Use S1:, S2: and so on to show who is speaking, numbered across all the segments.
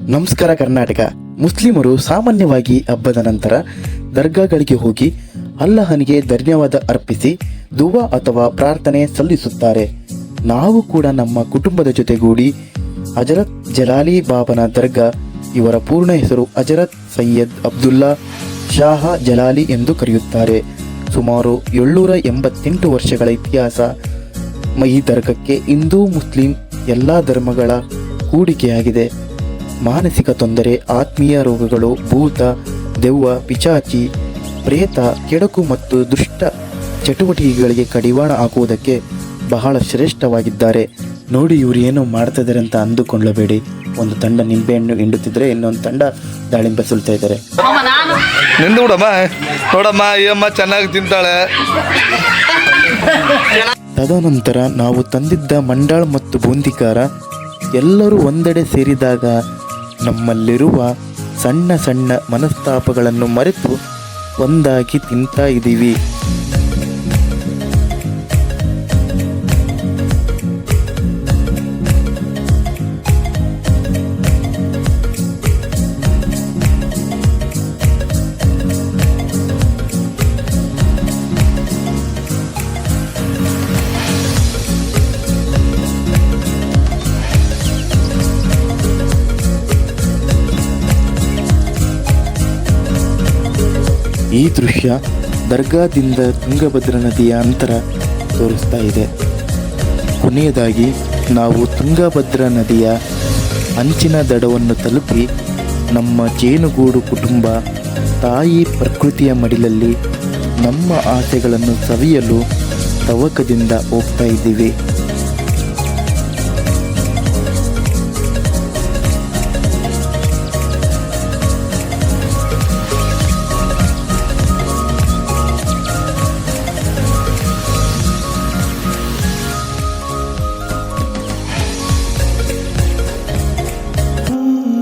S1: ನಮಸ್ಕಾರ ಕರ್ನಾಟಕ. ಮುಸ್ಲಿಮರು ಸಾಮಾನ್ಯವಾಗಿ ಹಬ್ಬದ ನಂತರ ದರ್ಗಾಗಳಿಗೆ ಹೋಗಿ ಅಲ್ಲಹನಿಗೆ ಧನ್ಯವಾದ ಅರ್ಪಿಸಿ ದುವಾ ಅಥವಾ ಪ್ರಾರ್ಥನೆ ಸಲ್ಲಿಸುತ್ತಾರೆ. ನಾವು ಕೂಡ ನಮ್ಮ ಕುಟುಂಬದ ಜೊತೆಗೂಡಿ ಹಜರತ್ ಜಲಾಲಿ ಬಾಬನ ದರ್ಗಾ, ಇವರ ಪೂರ್ಣ ಹೆಸರು ಹಜರತ್ ಸೈಯದ್ ಅಬ್ದುಲ್ಲಾ ಶಾಹ ಜಲಾಲಿ ಎಂದು ಕರೆಯುತ್ತಾರೆ. ಸುಮಾರು ಏಳ್ನೂರ ಎಂಬತ್ತೆಂಟು ವರ್ಷಗಳ ಇತಿಹಾಸ ಈ ದರ್ಗಕ್ಕೆ ಹಿಂದೂ ಮುಸ್ಲಿಂ ಎಲ್ಲ ಧರ್ಮಗಳ ಹೂಡಿಕೆಯಾಗಿದೆ ಮಾನಸಿಕ ತೊಂದರೆ ಆತ್ಮೀಯ ರೋಗಗಳು ಭೂತ ದೆವ್ವ ಪಿಚಾಚಿ ಪ್ರೇತ ಕೆಡಕು ಮತ್ತು ದುಷ್ಟ ಚಟುವಟಿಕೆಗಳಿಗೆ ಕಡಿವಾಣ ಹಾಕುವುದಕ್ಕೆ ಬಹಳ ಶ್ರೇಷ್ಠವಾಗಿದ್ದಾರೆ. ನೋಡಿ ಇವರು ಏನೋ ಮಾಡ್ತಿದ್ದಾರೆ ಅಂತ ಅಂದುಕೊಳ್ಳಬೇಡಿ. ಒಂದು ತಂಡ ನಿಂಬೆಹಣ್ಣು ಹಿಂಡುತ್ತಿದ್ರೆ ಇನ್ನೊಂದು ತಂಡ ದಾಳಿಂಬೆ ಸುಲ್ತಾ ಇದ್ದಾರೆ.
S2: ನಿಂದು ಬಿಡಮ್ಮ. ನೋಡಮ್ಮ ಈ ಅಮ್ಮ ಚೆನ್ನಾಗಿ ತಿಂತಾಳೆ.
S1: ತದನಂತರ ನಾವು ತಂದಿದ್ದ ಮಂಡಾಳ್ ಮತ್ತು ಬೂಂದಿಕಾರ ಎಲ್ಲರೂ ಒಂದೆಡೆ ಸೇರಿದಾಗ ನಮ್ಮಲ್ಲಿರುವ ಸಣ್ಣ ಸಣ್ಣ ಮನಸ್ತಾಪಗಳನ್ನು ಮರೆತು ಒಂದಾಗಿ ತಿಂತಾ ಇದ್ದೀವಿ. ಈ ದೃಶ್ಯ ದರ್ಗಾದಿಂದ ತುಂಗಭದ್ರಾ ನದಿಯ ಅಂತರ ತೋರಿಸ್ತಾ ಇದೆ. ಕೊನೆಯದಾಗಿ ನಾವು ತುಂಗಭದ್ರಾ ನದಿಯ ಅಂಚಿನ ದಡವನ್ನು ತಲುಪಿ ನಮ್ಮ ಜೇನುಗೂಡು ಕುಟುಂಬ, ತಾಯಿ ಪ್ರಕೃತಿಯ ಮಡಿಲಲ್ಲಿ ನಮ್ಮ ಆಸೆಗಳನ್ನು ಸವಿಯಲು ತವಕದಿಂದ ಹೋಗ್ತಾ ಇದ್ದೀವಿ.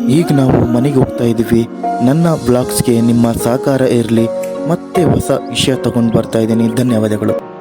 S1: ಈಗ ನಾವು ಮನೆಗೆ ಹೋಗ್ತಾ ಇದ್ದೀವಿ. ನನ್ನ ಬ್ಲಾಗ್ಸ್ಗೆ ನಿಮ್ಮ ಸಹಕಾರ ಇರಲಿ. ಮತ್ತೆ ಹೊಸ ವಿಷಯ ತಗೊಂಡು ಬರ್ತಾ ಇದ್ದೀನಿ. ಧನ್ಯವಾದಗಳು.